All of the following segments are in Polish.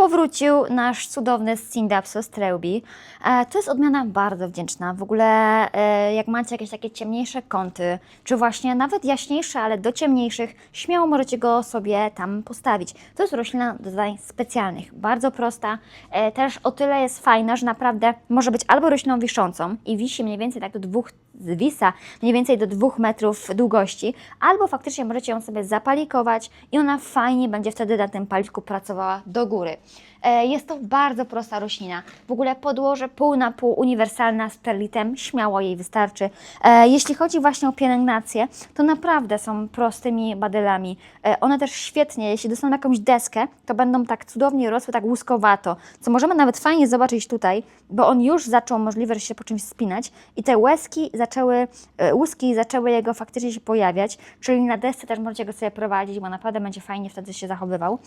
powrócił nasz cudowny Scindapsus treubi. E, to jest odmiana bardzo wdzięczna. W ogóle e, jak macie jakieś takie ciemniejsze kąty, czy właśnie nawet jaśniejsze, ale do ciemniejszych, śmiało możecie go sobie tam postawić. To jest roślina do zadań specjalnych, bardzo prosta. E, też o tyle jest fajna, że naprawdę może być albo rośliną wiszącą i wisi mniej więcej tak do dwóch zwisa mniej więcej do dwóch metrów długości, albo faktycznie możecie ją sobie zapalikować i ona fajnie będzie wtedy na tym paliwku pracowała do góry. E, Jest to bardzo prosta roślina. W ogóle podłoże pół na pół uniwersalna z perlitem, śmiało jej wystarczy. E, Jeśli chodzi właśnie o pielęgnację, to naprawdę są prostymi badylami. E, One też świetnie, jeśli dostaną jakąś deskę, to będą tak cudownie rosły, tak łuskowato, co możemy nawet fajnie zobaczyć tutaj, bo on już zaczął możliwe, że się po czymś spinać i te łezki zaczęły, łuski zaczęły jego faktycznie się pojawiać, czyli na desce też możecie go sobie prowadzić, bo naprawdę będzie fajnie wtedy się zachowywał.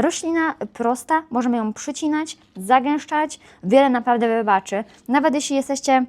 Roślina prosta, możemy ją przycinać, zagęszczać, wiele naprawdę wybaczy. Nawet jeśli jesteście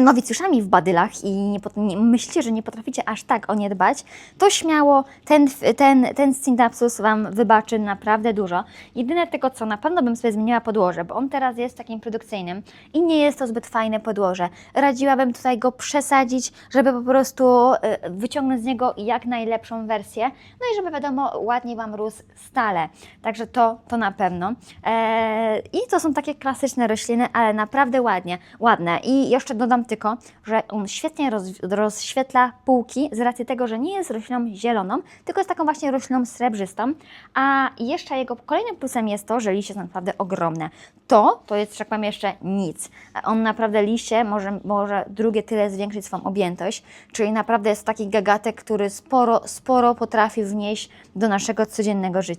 nowicjuszami w badylach i nie, nie, myślicie, że nie potraficie aż tak o nie dbać, to śmiało ten, ten, ten Scindapsus Wam wybaczy naprawdę dużo. Jedyne tylko co, na pewno bym sobie zmieniła podłoże, bo on teraz jest takim produkcyjnym i nie jest to zbyt fajne podłoże. Radziłabym tutaj go przesadzić, żeby po prostu y, wyciągnąć z niego jak najlepszą wersję, no i żeby wiadomo, ładnie Wam rósł stale. Także to, to na pewno. Eee, I to są takie klasyczne rośliny, ale naprawdę ładnie, ładne. I jeszcze dodam tylko, że on świetnie roz, rozświetla półki z racji tego, że nie jest rośliną zieloną, tylko jest taką właśnie rośliną srebrzystą. A jeszcze jego kolejnym plusem jest to, że liście są naprawdę ogromne. To, to jest, że tak powiem, jeszcze nic. On naprawdę liście może, może drugie tyle zwiększyć swoją objętość, czyli naprawdę jest taki gagatek, który sporo, sporo potrafi wnieść do naszego codziennego życia.